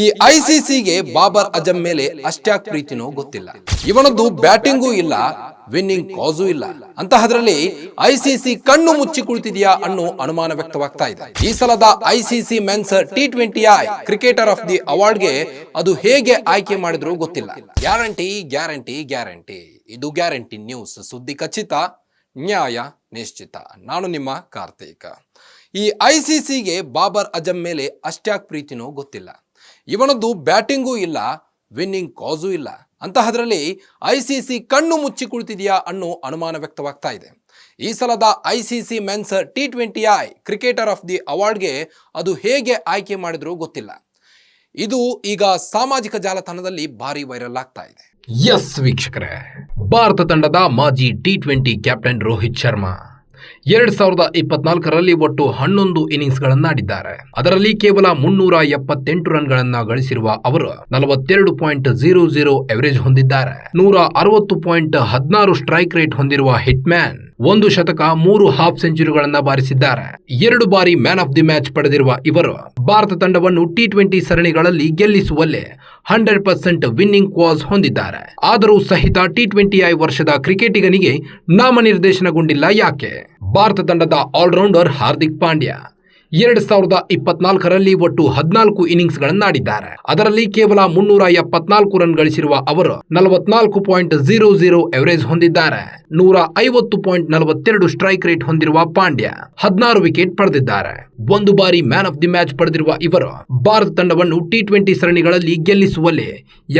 ಈ ಐಸಿಸಿಗೆ ಬಾಬರ್ ಅಜಂ ಮೇಲೆ ಅಷ್ಟ್ಯಾಕ್ ಪ್ರೀತಿನೋ ಗೊತ್ತಿಲ್ಲ. ಇವನದ್ದು ಬ್ಯಾಟಿಂಗೂ ಇಲ್ಲ, ವಿನ್ನಿಂಗ್ ಕಾಸು ಇಲ್ಲ. ಅಂತಹದ್ರಲ್ಲಿ ಐಸಿಸಿ ಕಣ್ಣು ಮುಚ್ಚಿ ಕುಳಿತಿದೆಯಾ ಅನ್ನೋ ಅನುಮಾನ ವ್ಯಕ್ತವಾಗ್ತಾ ಇದೆ. ಈ ಸಲದ ICC men's T twenty I cricketer of the ಅವಾರ್ಡ್ಗೆ ಅದು ಹೇಗೆ ಆಯ್ಕೆ ಮಾಡಿದ್ರು ಗೊತ್ತಿಲ್ಲ. Guarantee guarantee guarantee. ಇದು ಗ್ಯಾರಂಟಿ ನ್ಯೂಸ್. ಸುದ್ದಿ ಖಚಿತ, ನ್ಯಾಯ ನಿಶ್ಚಿತ. ನಾನು ನಿಮ್ಮ ಕಾರ್ತಿಕ. ಈ ಐಸಿಸಿಗೆ ಬಾಬರ್ ಅಜಮ್ ಮೇಲೆ ಅಷ್ಟ್ಯಾಕ್ ಪ್ರೀತಿನೋ ಗೊತ್ತಿಲ್ಲ. ಇವನದ್ದು ಬ್ಯಾಟಿಂಗೂ ಇಲ್ಲ, ವಿನ್ನಿಂಗ್ ಕಾಸೂ ಇಲ್ಲ. ಅಂತಹದ್ರಲ್ಲಿ ಸಿ ಕಣ್ಣು ಮುಚ್ಚಿ ಕುಳಿತಿದೆಯಾ ಅನ್ನೋ ಅನುಮಾನ ವ್ಯಕ್ತವಾಗ್ತಾ ಇದೆ. ಈ ಸಲದ I C C men's T twenty I cricketer of the ಅವಾರ್ಡ್ಗೆ ಅದು ಹೇಗೆ ಆಯ್ಕೆ ಮಾಡಿದ್ರು ಗೊತ್ತಿಲ್ಲ. ಇದು ಈಗ ಸಾಮಾಜಿಕ ಜಾಲತಾಣದಲ್ಲಿ ಭಾರಿ ವೈರಲ್ ಆಗ್ತಾ ಇದೆ. ಎಸ್ ವೀಕ್ಷಕರೇ, ಭಾರತ ತಂಡದ ಮಾಜಿ T twenty captain Rohit Sharma ಎರಡ್ ಸಾವಿರದ ಇಪ್ಪತ್ನಾಲ್ಕರಲ್ಲಿ ಒಟ್ಟು ಹನ್ನೊಂದು ಇನ್ನಿಂಗ್ಸ್ಗಳನ್ನಾಡಿದ್ದಾರೆ. ಅದರಲ್ಲಿ ಕೇವಲ ಮುನ್ನೂರ ಎಪ್ಪತ್ತೆಂಟು ರನ್ಗಳನ್ನ ಗಳಿಸಿರುವ ಅವರು ನಲವತ್ತೆರಡು ಪಾಯಿಂಟ್ ಜೀರೋ ಜೀರೋ ಎವರೇಜ್ ಹೊಂದಿದ್ದಾರೆ. ನೂರ ಅರವತ್ತು ಪಾಯಿಂಟ್ ಹದಿನಾರು ಸ್ಟ್ರೈಕ್ ರೇಟ್ ಹೊಂದಿರುವ ಹಿಟ್ ಮ್ಯಾನ್ ಒಂದು ಶತಕ ಮೂರು ಹಾಫ್ ಸೆಂಚುರಿಗಳನ್ನ ಬಾರಿಸಿದ್ದಾರೆ. ಎರಡು ಬಾರಿ ಮ್ಯಾನ್ ಆಫ್ ದಿ ಮ್ಯಾಚ್ ಪಡೆದಿರುವ ಇವರು ಭಾರತ ತಂಡವನ್ನು ಟಿ ಟ್ವೆಂಟಿ ಸರಣಿಗಳಲ್ಲಿ ಗೆಲ್ಲಿಸುವಲ್ಲಿ ಹಂಡ್ರೆಡ್ ಪರ್ಸೆಂಟ್ ವಿನ್ನಿಂಗ್ ಕ್ವಾಸ್ ಹೊಂದಿದ್ದಾರೆ. ಆದರೂ ಸಹಿತ ಟಿ ಟ್ವೆಂಟಿ ಐ ವರ್ಷದ ಕ್ರಿಕೆಟಿಗನಿಗೆ ನಾಮನಿರ್ದೇಶನಗೊಂಡಿಲ್ಲ ಯಾಕೆ? ಭಾರತ ತಂಡದ ಆಲ್ರೌಂಡರ್ ಹಾರ್ದಿಕ್ ಪಾಂಡ್ಯ. ಎರಡ್ ಸಾವಿರದ ಇಪ್ಪತ್ನಾಲ್ಕರಲ್ಲಿ ಒಟ್ಟು ಹದಿನಾಲ್ಕು ಇನ್ನಿಂಗ್ಸ್ಗಳನ್ನಾಡಿದ್ದಾರೆ. ಅದರಲ್ಲಿ ಕೇವಲ ಮುನ್ನೂರ ಎಪ್ಪತ್ನಾಲ್ಕು ರನ್ ಗಳಿಸಿರುವ ಅವರು ನಲವತ್ನಾಲ್ಕು ಪಾಯಿಂಟ್ ಜೀರೋ ಜೀರೋ ಎವರೇಜ್ ಹೊಂದಿದ್ದಾರೆ. ನೂರ ಐವತ್ತು ಪಾಯಿಂಟ್ ನಲವತ್ತೆರಡು ಸ್ಟ್ರೈಕ್ ರೇಟ್ ಹೊಂದಿರುವ ಪಾಂಡ್ಯ ಹದಿನಾರು ವಿಕೆಟ್ ಪಡೆದಿದ್ದಾರೆ. ಒಂದು ಬಾರಿ ಮ್ಯಾನ್ ಆಫ್ ದಿ ಮ್ಯಾಚ್ ಪಡೆದಿರುವ ಇವರು ಭಾರತ ತಂಡವನ್ನು ಟಿ ಟ್ವೆಂಟಿ ಸರಣಿಗಳಲ್ಲಿ ಗೆಲ್ಲಿಸುವಲ್ಲಿ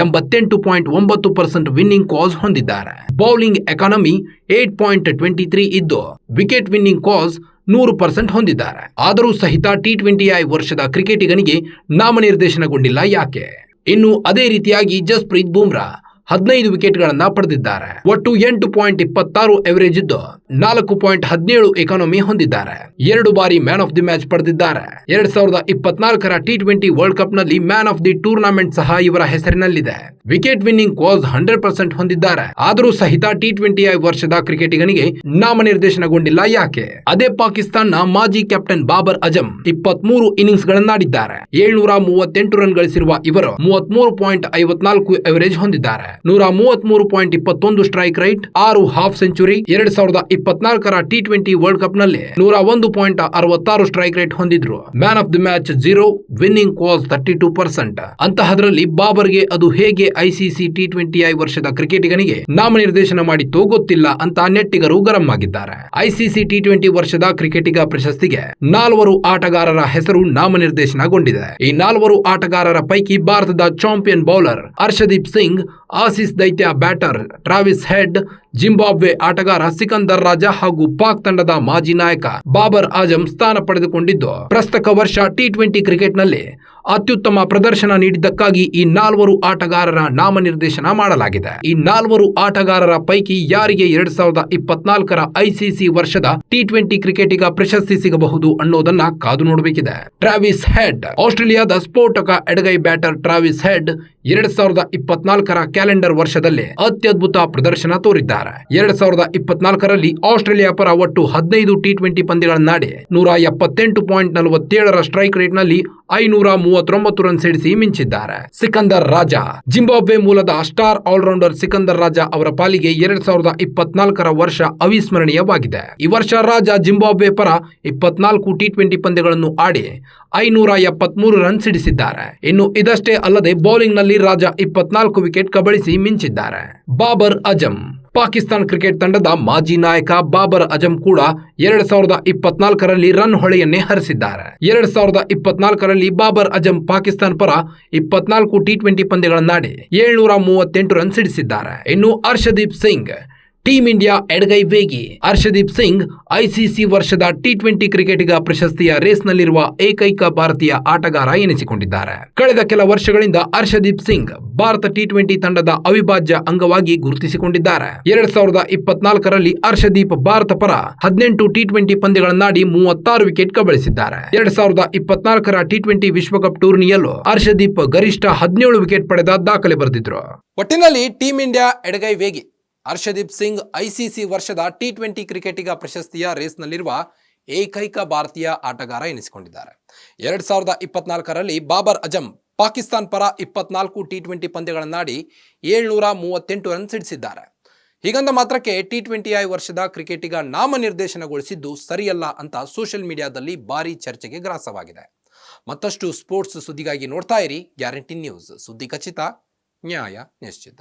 ಎಂಬತ್ತೆಂಟು ಪಾಯಿಂಟ್ ಒಂಬತ್ತು ಪರ್ಸೆಂಟ್ ವಿನ್ನಿಂಗ್ ಕಾಸ್ ಹೊಂದಿದ್ದಾರೆ. Bowling economy eight point twenty three ಇದ್ದು ವಿಕೆಟ್ ವಿನ್ನಿಂಗ್ ಕಾಸ್ ನೂರು ಪರ್ಸೆಂಟ್ ಹೊಂದಿದ್ದಾರೆ. ಆದರೂ ಸಹಿತ ಟಿ ಟ್ವೆಂಟಿ ಐ ವರ್ಷದ ಕ್ರಿಕೆಟಿಗನಿಗೆ ನಾಮನಿರ್ದೇಶನಗೊಂಡಿಲ್ಲ ಯಾಕೆ? ಇನ್ನು ಅದೇ ರೀತಿಯಾಗಿ ಜಸ್ಪ್ರೀತ್ ಬೂಮ್ರಾ ಹದಿನೈದು ವಿಕೆಟ್ಗಳನ್ನ ಪಡೆದಿದ್ದಾರೆ. ಒಟ್ಟು ಎಂಟು ಪಾಯಿಂಟ್ ಇಪ್ಪತ್ತಾರು ಎವರೇಜ್ ಇದ್ದು ನಾಲ್ಕು ಪಾಯಿಂಟ್ ಹದಿನೇಳು ಎಕಾನಮಿ ಹೊಂದಿದ್ದಾರೆ. ಎರಡು ಬಾರಿ ಮ್ಯಾನ್ ಆಫ್ ದಿ ಮ್ಯಾಚ್ ಪಡೆದಿದ್ದಾರೆ. ಎರಡ್ ಸಾವಿರದ ಇಪ್ಪತ್ನಾಲ್ಕರ ಟಿ ಟ್ವೆಂಟಿ ವರ್ಲ್ಡ್ ಕಪ್ನಲ್ಲಿ ಮ್ಯಾನ್ ಆಫ್ ದಿ ಟೂರ್ನಮೆಂಟ್ ಸಹ ಇವರ ಹೆಸರಿನಲ್ಲಿದೆ. Wicket winning cause hundred percent ಹೊಂದಿದ್ದಾರೆ. ಆದರೂ ಸಹಿತ ಟಿ ಟ್ವೆಂಟಿ ಐ ವರ್ಷದ ಕ್ರಿಕೆಟಿಗನಿಗೆ ನಾಮನಿರ್ದೇಶನಗೊಂಡಿಲ್ಲ ಯಾಕೆ? ಅದೇ ಪಾಕಿಸ್ತಾನ್ನ ಮಾಜಿ ಕ್ಯಾಪ್ಟನ್ ಬಾಬರ್ ಅಜಂ ಇಪ್ಪತ್ಮೂರು ಇನ್ನಿಂಗ್ಸ್ ಗಳನ್ನಾಡಿದ್ದಾರೆ. ಏಳ್ನೂರ ಮೂವತ್ತೆಂಟು ರನ್ ಗಳಿಸಿರುವ ಇವರು ಮೂವತ್ಮೂರು ಪಾಯಿಂಟ್ ಐವತ್ನಾಲ್ಕು ಎವರೇಜ್ ಹೊಂದಿದ್ದಾರೆ. ನೂರ ಮೂವತ್ಮೂರು ಪಾಯಿಂಟ್ ಇಪ್ಪತ್ತೊಂದು ಸ್ಟ್ರೈಕ್ ರೈಟ್, ಆರು ಹಾಫ್ ಸೆಂಚುರಿ ಎರಡ್ ಸಾವಿರದ ಇಪ್ಪತ್ನಾಲ್ಕರ ಟಿ ಟ್ವೆಂಟಿ ವರ್ಲ್ಡ್ ಕಪ್ನಲ್ಲಿ ನೂರ ಒಂದು ಪಾಯಿಂಟ್ ಅರವತ್ತಾರು strike rate ಹೊಂದಿದ್ರು. Man of the match zero winning cause thirty two percent ಅಂತಹದ್ರಲ್ಲಿ ಬಾಬರ್ಗೆ ಅದು ಹೇಗೆ ಐಸಿಸಿ ಟಿ ಟ್ವೆಂಟಿ ಐ ವರ್ಷದ ಕ್ರಿಕೆಟಿಗನಿಗೆ ನಾಮನಿರ್ದೇಶನ ಮಾಡಿತ್ತು ಗೊತ್ತಿಲ್ಲ ಅಂತ ನೆಟ್ಟಿಗರು ಗರಂ ಆಗಿದ್ದಾರೆ. ಐಸಿಸಿ ಟಿ ಟ್ವೆಂಟಿ ವರ್ಷದ ಕ್ರಿಕೆಟಿಗ ಪ್ರಶಸ್ತಿಗೆ ನಾಲ್ವರು ಆಟಗಾರರ ಹೆಸರು ನಾಮನಿರ್ದೇಶನಗೊಂಡಿದೆ. ಈ ನಾಲ್ವರು ಆಟಗಾರರ ಪೈಕಿ ಭಾರತದ champion bowler Harshdeep Singh Aussies ದೈತ್ಯ ಬ್ಯಾಟರ್ ಟ್ರಾವಿಸ್ ಹೆಡ್, ಜಿಂಬಾಬ್ವೆ ಆಟಗಾರ ಸಿಕಂದರ್ ರಾಜಾ ಹಾಗೂ ಪಾಕ್ ತಂಡದ ಮಾಜಿ ನಾಯಕ ಬಾಬರ್ ಆಜಂ ಸ್ಥಾನ ಪಡೆದುಕೊಂಡಿದ್ದು. ಪ್ರಸಕ್ತ ವರ್ಷ ಟಿ ಟ್ವೆಂಟಿ ಕ್ರಿಕೆಟ್ನಲ್ಲಿ ಅತ್ಯುತ್ತಮ ಪ್ರದರ್ಶನ ನೀಡಿದ್ದಕ್ಕಾಗಿ ಈ ನಾಲ್ವರು ಆಟಗಾರರ ನಾಮನಿರ್ದೇಶನ ಮಾಡಲಾಗಿದೆ. ಈ ನಾಲ್ವರು ಆಟಗಾರರ ಪೈಕಿ ಯಾರಿಗೆ ಎರಡ್ ಸಾವಿರದ ಇಪ್ಪತ್ನಾಲ್ಕರ ಐಸಿಸಿ ವರ್ಷದ ಟಿ ಟ್ವೆಂಟಿ ಕ್ರಿಕೆಟಿಗ ಪ್ರಶಸ್ತಿ ಸಿಗಬಹುದು ಅನ್ನೋದನ್ನ ಕಾದು ನೋಡಬೇಕಿದೆ. ಟ್ರಾವಿಸ್ ಹೆಡ್, ಆಸ್ಟ್ರೇಲಿಯಾದ ಸ್ಫೋಟಕ ಎಡಗೈ ಬ್ಯಾಟರ್ ಟ್ರಾವಿಸ್ ಹೆಡ್ ಎರಡ್ ಸಾವಿರದ ಇಪ್ಪತ್ನಾಲ್ಕರ ಕ್ಯಾಲೆಂಡರ್ ವರ್ಷದಲ್ಲಿ ಅತ್ಯದ್ಭುತ ಪ್ರದರ್ಶನ ತೋರಿದ್ದಾರೆ. ಎರಡ್ ಸಾವಿರದ ಇಪ್ಪತ್ನಾಲ್ಕರಲ್ಲಿ ಆಸ್ಟ್ರೇಲಿಯಾ ಪರ ಒಟ್ಟು ಹದಿನೈದು ಟಿ ಟ್ವೆಂಟಿ ಪಂದ್ಯಗಳನ್ನಾಡಿ ನೂರ ಎಪ್ಪತ್ತೆಂಟು ಪಾಯಿಂಟ್ ನಲವತ್ತೇಳರ ಸ್ಟ್ರೈಕ್ ರೇಟ್ನಲ್ಲಿ ಐನೂರ ಮೂವತ್ತೊಂಬತ್ತು ರನ್ ಸಿಡಿಸಿ ಮಿಂಚಿದ್ದಾರೆ. ಸಿಕಂದರ್ ರಾಜಾ, ಜಿಂಬಾಬ್ವೆ ಮೂಲದ ಸ್ಟಾರ್ ಆಲ್ರೌಂಡರ್ ಸಿಕಂದರ್ ರಾಜಾ ಅವರ ಪಾಲಿಗೆ ಎರಡ್ ಸಾವಿರದ ಇಪ್ಪತ್ನಾಲ್ಕರ ವರ್ಷ ಅವಿಸ್ಮರಣೀಯವಾಗಿದೆ. ಈ ವರ್ಷ ರಾಜಾ ಜಿಂಬಾಬ್ವೆ ಪರ ಇಪ್ಪತ್ನಾಲ್ಕು ಟಿ ಟ್ವೆಂಟಿ ಪಂದ್ಯಗಳನ್ನು ಆಡಿ ಐನೂರ ಎಪ್ಪತ್ಮೂರು ರನ್ ಸಿಡಿಸಿದ್ದಾರೆ. ಇನ್ನು ಇದಷ್ಟೇ ಅಲ್ಲದೆ ಬೌಲಿಂಗ್ ನಲ್ಲಿ ರಾಜಾ ಇಪ್ಪತ್ನಾಲ್ಕು ವಿಕೆಟ್ ಕಬಳಿಸಿ ಮಿಂಚಿದ್ದಾರೆ. ಬಾಬರ್ ಅಜಂ. ಪಾಕಿಸ್ತಾನ ಕ್ರಿಕೆಟ್ ತಂಡದ ಮಾಜಿ ನಾಯಕ ಬಾಬರ್ ಅಜಂ ಕೂಡ ಎರಡ್ ಸಾವಿರದ ಇಪ್ಪತ್ನಾಲ್ಕರಲ್ಲಿ ರನ್ ಹೊಳೆಯನ್ನೇ ಹರಿಸಿದ್ದಾರೆ. ಎರಡ್ ಸಾವಿರದ ಇಪ್ಪತ್ನಾಲ್ಕರಲ್ಲಿ ಬಾಬರ್ ಅಜಂ ಪಾಕಿಸ್ತಾನ ಪರ ಇಪ್ಪತ್ನಾಲ್ಕು ಟಿ ಟ್ವೆಂಟಿ ಪಂದ್ಯಗಳನ್ನಾಡಿ ಏಳ್ನೂರ ಮೂವತ್ತೆಂಟು ರನ್ ಸಿಡಿಸಿದ್ದಾರೆ. ಇನ್ನು ಹರ್ಷದೀಪ್ ಸಿಂಗ್. ಟೀಂ ಇಂಡಿಯಾ ಎಡಗೈ ವೇಗಿ. ಹರ್ಷದೀಪ್ ಸಿಂಗ್, ಐಸಿಸಿ ವರ್ಷದ ಟಿ ಟ್ವೆಂಟಿ ಕ್ರಿಕೆಟಿಗ ಪ್ರಶಸ್ತಿಯ ರೇಸ್ನಲ್ಲಿರುವ ಏಕೈಕ ಭಾರತೀಯ ಆಟಗಾರ ಎನಿಸಿಕೊಂಡಿದ್ದಾರೆ. ಕಳೆದ ಕೆಲ ವರ್ಷಗಳಿಂದ ಹರ್ಷದೀಪ್ ಸಿಂಗ್ ಭಾರತ ಟಿ ಟ್ವೆಂಟಿ ತಂಡದ ಅವಿಭಾಜ್ಯ ಅಂಗವಾಗಿ ಗುರುತಿಸಿಕೊಂಡಿದ್ದಾರೆ. ಎರಡ್ ಸಾವಿರದ ಇಪ್ಪತ್ನಾಲ್ಕರಲ್ಲಿ ಹರ್ಷದೀಪ್ ಭಾರತ ಪರ ಹದಿನೆಂಟು ಟಿ ಟ್ವೆಂಟಿ ಪಂದ್ಯಗಳನ್ನಾಡಿ ಮೂವತ್ತಾರು ವಿಕೆಟ್ ಕಬಳಿಸಿದ್ದಾರೆ. ಎರಡ್ ಸಾವಿರದ ಇಪ್ಪತ್ನಾಲ್ಕರ ಟಿ ಟ್ವೆಂಟಿ ವಿಶ್ವಕಪ್ ಟೂರ್ನಿಯಲ್ಲೂ ಹರ್ಷದೀಪ್ ಗರಿಷ್ಠ ಹದಿನೇಳು ವಿಕೆಟ್ ಪಡೆದ ದಾಖಲೆ ಬರೆದಿದ್ರು. ಒಟ್ಟಿನಲ್ಲಿ ಟೀಂ ಇಂಡಿಯಾ ಎಡಗೈ ವೇಗಿ ಹರ್ಷದೀಪ್ ಸಿಂಗ್ ಐಸಿಸಿ ವರ್ಷದ ಟಿ ಟ್ವೆಂಟಿ ಕ್ರಿಕೆಟಿಗ ಪ್ರಶಸ್ತಿಯ ರೇಸ್ನಲ್ಲಿರುವ ಏಕೈಕ ಭಾರತೀಯ ಆಟಗಾರ ಎನಿಸಿಕೊಂಡಿದ್ದಾರೆ. ಎರಡ್ ಸಾವಿರದ ಇಪ್ಪತ್ನಾಲ್ಕರಲ್ಲಿ ಬಾಬರ್ ಅಜಂ ಪಾಕಿಸ್ತಾನ್ ಪರ ಇಪ್ಪತ್ನಾಲ್ಕು ಟಿ ಟ್ವೆಂಟಿ ಪಂದ್ಯಗಳನ್ನಾಡಿ ಏಳ್ನೂರ ಮೂವತ್ತೆಂಟು ರನ್ ಸಿಡಿಸಿದ್ದಾರೆ. ಹೀಗಂದ ಮಾತ್ರಕ್ಕೆ ಟಿ ಟ್ವೆಂಟಿ ಐ ವರ್ಷದ ಕ್ರಿಕೆಟಿಗ ನಾಮನಿರ್ದೇಶನಗೊಳಿಸಿದ್ದು ಸರಿಯಲ್ಲ ಅಂತ ಸೋಷಿಯಲ್ ಮೀಡಿಯಾದಲ್ಲಿ ಭಾರಿ ಚರ್ಚೆಗೆ ಗ್ರಾಸವಾಗಿದೆ. ಮತ್ತಷ್ಟು ಸ್ಪೋರ್ಟ್ಸ್ ಸುದ್ದಿಗಾಗಿ ನೋಡ್ತಾ ಇರಿ. Guarantee news. ಸುದ್ದಿ ಖಚಿತ, ನ್ಯಾಯ ನಿಶ್ಚಿತ.